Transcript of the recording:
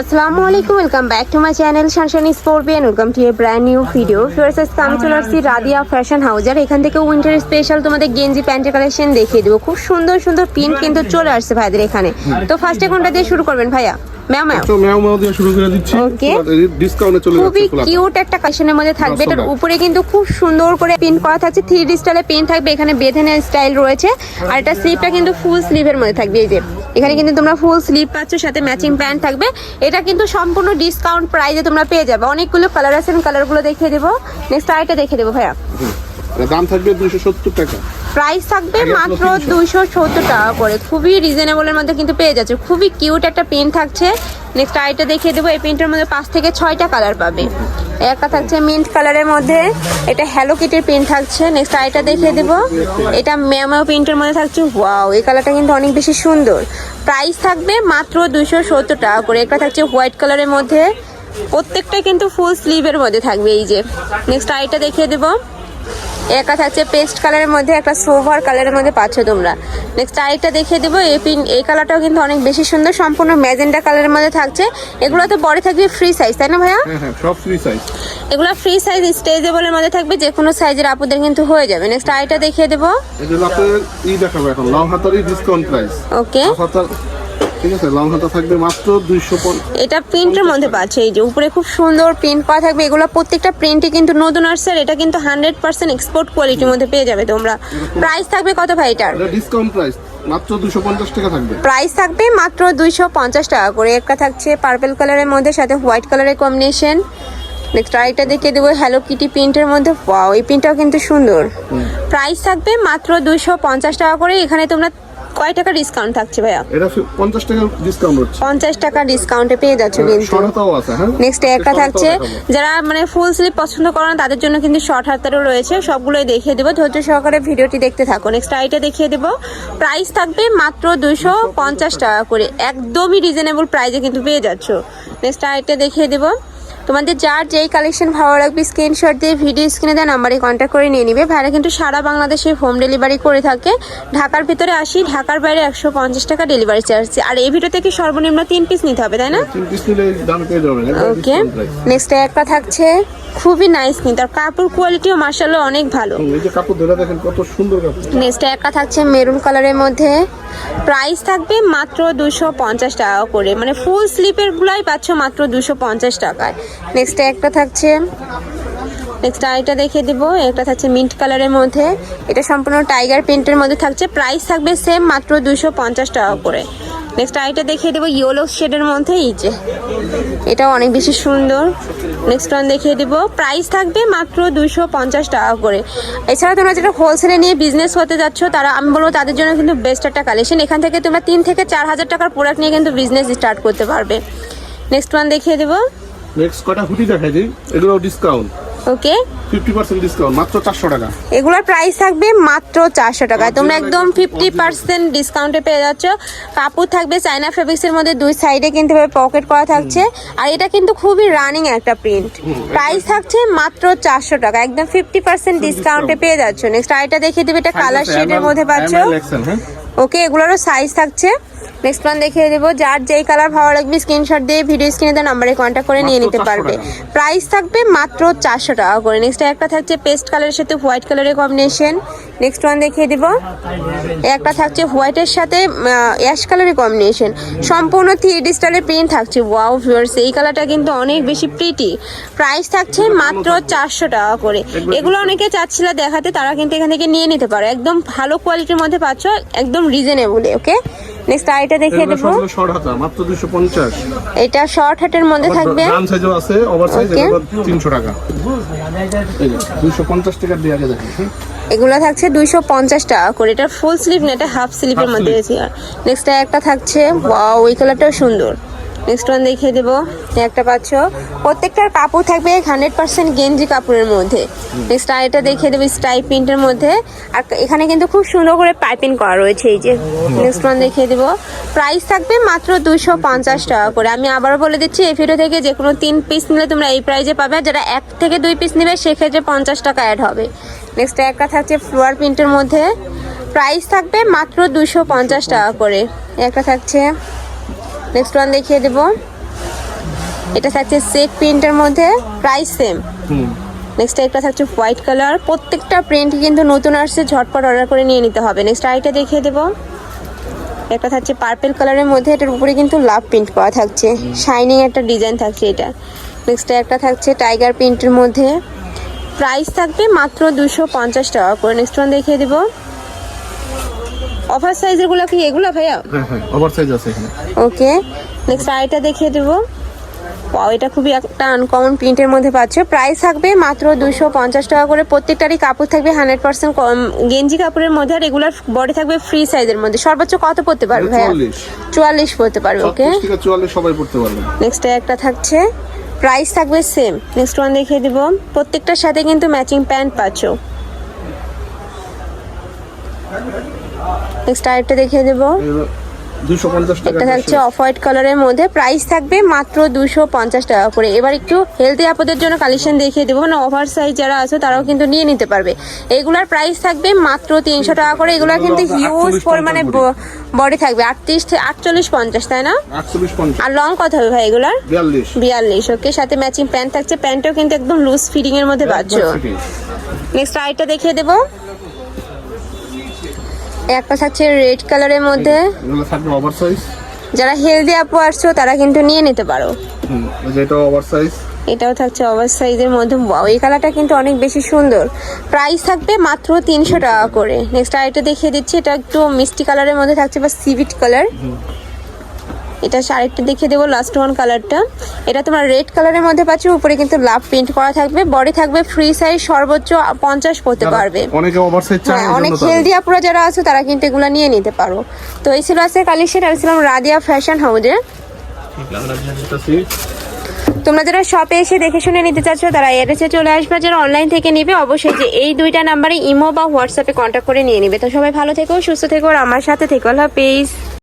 আসসালামু আলাইকুম welcome back to my channel Shanshani sport and welcome to a brand new video আজকে আমি চলে আসছি রাদিয়া ফ্যাশন হাউস আর এখান থেকে উইন্টার স্পেশাল তোমাদের গেঞ্জি প্যান্টের কালেকশন দেখিয়ে দেবো। খুব সুন্দর সুন্দর প্রিন্ট কিন্তু চলে আসছে ভাইদের এখানে। তো ফার্স্টে কোনটা দিয়ে শুরু করবেন ভাইয়া? ম্যাম ম্যাম তো ম্যাও ম্যাও দিয়ে শুরু করে দিচ্ছি। Okay. ডিসকাউন্টে চলে খুবই যাচ্ছে ফুল কিউট একটা কালেকশনের মধ্যে থাকবে। এটার উপরে কিন্তু খুব সুন্দর করে প্রিন্ট করা থাকছে। থ্রি ডি স্টাইলে প্রিন্ট থাকবে। এখানে স্টাইল রয়েছে। আর এটা স্লিভটা কিন্তু ফুল স্লিভের মধ্যে থাকবে। এই যে এখানে কিন্তু তোমরা ফুল স্লিভ পাচ্ছ, সাথে ম্যাচিং প্যান্ট থাকবে। এটা কিন্তু সম্পূর্ণ ডিসকাউন্ট প্রাইসে তোমরা পেয়ে যাবে। অনেকগুলো কালার আছে, আমি কালারগুলো দেখিয়ে দেবো। নেক্সট আরেকটা দেখিয়ে দেবো, ভাইয়া। দাম থাকবে দুশো সত্তর টাকা। প্রাইস থাকবে মাত্র আপনার 300 দুইশো সত্তর টাকা করে। খুবই রিজনেবলের মধ্যে কিন্তু পেয়ে যাচ্ছে। খুবই কিউট একটা পেন থাকছে। নেক্সট আইটা দেখিয়ে দেবো। এই পেনটার মধ্যে পাঁচ থেকে ছয়টা কালার পাবে। একটা থাকছে মিন্ট কালারের মধ্যে। এটা হ্যালো কিটের পেন থাকছে। নেক্সট আইটা দেখিয়ে দেবো। এটা ম্যামো প্রিন্টের মধ্যে থাকছে। ওয়াও এই কালারটা কিন্তু অনেক বেশি সুন্দর। প্রাইস থাকবে মাত্র দুইশো সত্তর টাকা করে। একটা থাকছে হোয়াইট কালারের মধ্যে। প্রত্যেকটা কিন্তু ফুল স্লিভের মধ্যে থাকবে। এই যে। নেক্সট আইটা দেখিয়ে দেবো। একটা থাকছে পেস্ট কালারের মধ্যে একটা সোভার কালারের মধ্যে পাচ্ছ তোমরা। নেক্সট আরেকটা দেখিয়ে দেবো এই পিন এই কালারটাও কিন্তু অনেক বেশি সুন্দর সম্পূর্ণ ম্যাজেন্ডা কালারের মধ্যে থাকছে। এগুলো তো বড় থাকবে ফ্রি সাইজ তাই না ভাইয়া? হ্যাঁ হ্যাঁ সব ফ্রি সাইজ এগুলো ফ্রি সাইজ স্টেজেবলের মধ্যে থাকবে যে কোনো সাইজের আপুদের কিন্তু হয়ে যাবে। নেক্সট আরেকটা দেখিয়ে দেবো। আপনার ই দেখাবো এখন লং হাতারই ডিসকাউন্ট প্রাইস ওকে হাতার ঠিক আছে লং হাতা থাকবে মাত্র দুইশো এটা প্রিন্টের মধ্যে পাচ্ছে এই যে উপরে খুব সুন্দর প্রিন্ট করা থাকবে। এগুলো প্রত্যেকটা প্রিন্টই কিন্তু নতুন আসছে এটা কিন্তু হান্ড্রেড পার্সেন্ট এক্সপোর্ট কোয়ালিটির মধ্যে পেয়ে যাবে তোমরা। প্রাইস থাকবে কত ভাই এটার? এটা ডিসকাউন্ট প্রাইস মাত্র টাকা থাকবে। প্রাইস থাকবে মাত্র দুইশো পঞ্চাশ টাকা করে। একটা থাকছে পার্পল কালারের মধ্যে সাথে হোয়াইট কালারের কম্বিনেশন নেক্সট আরেকটা দেখিয়ে দেবো হ্যালো কিটি প্রিন্টের মধ্যে। ওয়াও এই প্রিন্টটাও কিন্তু সুন্দর। প্রাইস থাকবে মাত্র দুইশো পঞ্চাশ টাকা করে। এখানে তোমরা কয় টাকা ডিসকাউন্ট থাকছে ভাইয়া? এটা ফি- পঞ্চাশ টাকা ডিসকাউন্ট হচ্ছে। পঞ্চাশ টাকা ডিসকাউন্টে পেয়ে যাচ্ছ কিন্তু। শর্ট হাতাও আছে হ্যাঁ? নেক্সট একটা থাকছে। যারা মানে ফুল স্লিপ পছন্দ করে না তাদের জন্য কিন্তু শর্ট হাতারও রয়েছে। সবগুলোই দেখিয়ে দেবো। ধৈর্য সহকারে ভিডিওটি দেখতে থাকো নেক্সট আইটা দেখিয়ে দেবো। প্রাইস থাকবে মাত্র দুইশো পঞ্চাশ টাকা করে। একদমই রিজনেবল প্রাইসে কিন্তু পেয়ে যাচ্ছ। নেক্সট আইটা দেখিয়ে দেবো। তোমাদের যার যেই কালেকশন ভালো লাগবে স্ক্রিনশট দিয়ে ভিডিও স্ক্রিনে দেওয়া নাম্বারে কন্ট্যাক্ট করে নিয়ে নিবে। ভাইরা কিন্তু সারা বাংলাদেশে হোম ডেলিভারি করে থাকে। ঢাকার ভিতরে আসি ঢাকার বাইরে একশো পঞ্চাশ টাকা ডেলিভারি চার্জ আর এই ভিডিও থেকে সর্বনিম্ন তিন পিস নিতে হবে তাই না? ওকে নেক্সট একটা থাকছে খুবই নাইস কিন্তু। আর কাপড় কোয়ালিটিও মার্শাল্লাহ অনেক ভালো। এই যে কাপড় ধরে দেখেন কত সুন্দর কাপড়। নেক্সট একটা থাকছে মেরুন কালারের মধ্যে। প্রাইস থাকবে মাত্র দুশো পঞ্চাশ টাকা করে। মানে ফুল স্লিপের গুলাই পাচ্ছ মাত্র দুশো পঞ্চাশ টাকায়। নেক্সট একটা থাকছে নেক্সট আরেকটা দেখিয়ে দিব। একটা থাকছে মিন্ট কালারের মধ্যে। এটা সম্পূর্ণ টাইগার প্রিন্টের মধ্যে থাকছে। প্রাইস থাকবে সেম মাত্র দুশো পঞ্চাশ টাকা করে। নেক্সট আরেকটা দেখিয়ে দেবো ইয়েলো শেডের মধ্যে, এই যে। এটাও অনেক বেশি সুন্দর। নেক্সট ওয়ান দেখিয়ে দিব। প্রাইস থাকবে মাত্র দুশো পঞ্চাশ টাকা করে। এছাড়া তোমরা যেটা হোলসেলে নিয়ে বিজনেস করতে যাচ্ছ, তারা আমি বলব তাদের জন্য কিন্তু বেস্ট একটা কালেকশন এখান থেকে তোমরা তিন থেকে চার হাজার টাকার প্রোডাক্ট নিয়ে কিন্তু বিজনেস স্টার্ট করতে পারবে। নেক্সট ওয়ান দেখিয়ে দেবো। নেক্সট কটা হুডি দেখাই দিই? এগুলো discount okay fifty percent discount মাত্র চারশো টাকা। এগুলোর প্রাইস থাকবে মাত্র চারশো টাকায় তোমরা একদম ফিফটি পার্সেন্ট ডিসকাউন্টে পেয়ে যাচ্ছ। কাপড় থাকবে চাইনা ফেব্রিক্সের মধ্যে দুই সাইডে কিন্তু পকেট করা থাকছে। আর এটা কিন্তু খুবই রানিং একটা প্রিন্ট প্রাইস থাকছে মাত্র চারশো টাকা। একদম ফিফটি পার্সেন্ট ডিসকাউন্টে পেয়ে যাচ্ছ। নেক্সট আইটা দেখিয়ে দেবে এটা কালার শেডের মধ্যে পাচ্ছ। হ্যাঁ। ওকে এগুলোরও সাইজ থাকছে। নেক্সট ওয়ান দেখিয়ে দেবো। যার যেই কালার ভালো লাগবে স্ক্রিনশট দিয়ে ভিডিও স্ক্রিনে দেওয়া নাম্বারে কন্ট্যাক্ট করে নিয়ে নিতে পারবে। প্রাইস থাকবে মাত্র চারশো টাকা করে। নেক্সট একটা থাকছে পেস্ট কালারের সাথে হোয়াইট কালারের কম্বিনেশন নেক্সট ওয়ান দেখিয়ে দিব। একটা থাকছে হোয়াইটের সাথে অ্যাশ কালারের কম্বিনেশন সম্পূর্ণ থ্রি ডি স্টাইলের প্রিন্ট থাকছে। ওয়াও ভিউয়ার্স এই কালারটা কিন্তু অনেক বেশি প্রিটি প্রাইস থাকছে মাত্র চারশো টাকা করে। এগুলো অনেকে চাচ্ছিল দেখাতে তারা কিন্তু এখান থেকে নিয়ে নিতে পারো। একদম ভালো কোয়ালিটির মধ্যে পাচ্ছ একদম রিজনেবলে ওকে নেক্সট আইটা দেখিয়ে দেবো। শর্ট হাতা মাত্র দুশো পঞ্চাশ। এটা শর্ট হাটের মধ্যে থাকবে। গ্রাম সাইজও আছে ওভার সাইজ Okay. এগুলো তিনশো টাকা। এই যে দুশো পঞ্চাশ টাকা দিয়ে আগে দেখেন? এগুলো থাকছে দুইশো পঞ্চাশ টাকা করে। এটা ফুল স্লিভ না এটা হাফ স্লিভের মধ্যে আছে নেক্সট একটা থাকছে ওয়াও ওই কালারটাও সুন্দর। নেক্সট ওয়ান দেখিয়ে দেবো। একটা পাচ্ছ। প্রত্যেকটার কাপড় থাকবে হান্ড্রেড পার্সেন্ট গেঞ্জি কাপড়ের মধ্যে। নেক্সট আরেকটা দেখিয়ে দেবো স্টাই প্রিন্টের মধ্যে। আর এখানে কিন্তু খুব সুন্দর করে পাইপিং করা রয়েছে, এই যে নেক্সট ওয়ান দেখিয়ে দেবো। প্রাইস থাকবে মাত্র দুশো পঞ্চাশ টাকা করে। আমি আবারও বলে দিচ্ছি, এই ভিডিও থেকে যে কোনো তিন পিস নিলে তোমরা এই প্রাইজে পাবে। আর যারা এক থেকে দুই পিস নেবে, সেক্ষেত্রে পঞ্চাশ টাকা অ্যাড হবে। নেক্সট একটা থাকছে ফ্লোয়ার প্রিন্টের মধ্যে। প্রাইস থাকবে মাত্র দুশো পঞ্চাশ টাকা করে। একটা থাকছে নেক্সট ওয়ান দেখিয়ে দেবো। এটা থাকছে সেট প্রিন্টের মধ্যে প্রাইস সেম নেক্সট একটা থাকছে হোয়াইট কালার প্রত্যেকটা প্রিন্ট কিন্তু নতুন আসছে ঝটপট অর্ডার করে নিয়ে নিতে হবে। নেক্সট আইটা দেখিয়ে দেবো। একটা থাকছে পার্পেল কালারের মধ্যে এটার উপরে কিন্তু লাভ প্রিন্ট করা থাকছে। শাইনিং একটা ডিজাইন থাকছে এটা। নেক্সট একটা থাকছে টাইগার প্রিন্টের মধ্যে। প্রাইস থাকবে মাত্র দুশো পঞ্চাশ টাকা করে। নেক্সট ওয়ান দেখিয়ে দেবো। অফার সাইজেরগুলো কি এগুলো ভাইয়া? হ্যাঁ হ্যাঁ ওভার সাইজ আছে এখানে। ওকে নেক্সট আইটা দেখিয়ে দেবো। ওয়াও এটা খুবই একটা আনকমন প্রিন্টের মধ্যে পাচ্ছ। প্রাইস থাকবে মাত্র দুশো পঞ্চাশ টাকা করে। প্রত্যেকটারই কাপড় থাকবে হান্ড্রেড পার্সেন্ট গেঞ্জি কাপড়ের মধ্যে আর রেগুলার বডি থাকবে ফ্রি সাইজের মধ্যে। সর্বোচ্চ কত পড়তে পারবে ভাইয়া? চুয়াল্লিশ। পড়তে পারবে ওকে চুয়াল্লিশ সবাই পড়তে পারবেন নেক্সট একটা থাকছে। প্রাইস থাকবে সেম নেক্সট ওয়ান দেখিয়ে দিব। প্রত্যেকটার সাথে কিন্তু ম্যাচিং প্যান্ট পাচ্ছ। নেক্সট আরেকটা দেখিয়ে দেবো। এটা থাকছে অফ হোয়াইট কালারের মধ্যে। প্রাইস থাকবে মাত্র দুশো পঞ্চাশ টাকা করে। এবার একটু হেলদি আপদের জন্য কালেকশন দেখিয়ে দেবো। মানে ওভার সাইজ যারা আছে তারাও কিন্তু নিয়ে নিতে পারবে। এগুলার প্রাইস থাকবে মাত্র তিনশো টাকা করে। এগুলার কিন্তু হিউজ 48 পরিমাণে বডি থাকবে। আটত্রিশ আটচল্লিশ পঞ্চাশ তাই না? আর লং কত হবে ভাই এগুলার? বিয়াল্লিশ। ওকে সাথে ম্যাচিং প্যান্ট থাকছে। প্যান্টও কিন্তু একদম লুজ ফিটিং এর মধ্যে পাচ্ছ। নেক্সট আইটা দেখিয়ে দেবো। একটা থাকছে রেড কালারের মধ্যে। এগুলো থাকবে ওভার যারা হেলদি আপু আসছো তারা কিন্তু নিয়ে নিতে পারো। হুম এটাও থাকছে ওভার সাইজের মধ্যে। এই কালারটা কিন্তু অনেক বেশি সুন্দর। প্রাইস থাকবে মাত্র তিনশো টাকা করে। নেক্সট আরেকটা দেখিয়ে দিচ্ছি এটা একটু মিষ্টি কালারের মধ্যে থাকছে বা সিভিট কালার এটা আরেকটা দেখিয়ে দেবো লাস্ট ওয়ান কালারটা এটা তোমার রেড কালারের মধ্যে পাচ্ছ উপরে কিন্তু লাভ প্রিন্ট করা থাকবে বডি থাকবে ফ্রি সাইজ সর্বোচ্চ পঞ্চাশ পড়তে পারবে। অনেকে ওভার চায় হ্যাঁ অনেক হেলদি আপুরা যারা আছে তারা কিন্তু এগুলো নিয়ে নিতে পারো। তো এই ছিল আজকের কালেকশন আর ছিলাম রাদিয়া ফ্যাশন হাউজে তোমরা যারা শপে এসে দেখে শুনে নিতে চাচ্ছ তারা এড্রেসে চলে আসবে। যারা অনলাইন থেকে নিবে অবশ্যই যে এই দুইটা নাম্বারে ইমো বা হোয়াটসঅ্যাপে কন্ট্যাক্ট করে নিয়ে নিবে। তো সবাই ভালো থেকো সুস্থ থেকো আর আমার সাথে থেকো। আল্লাহ হাফেজ।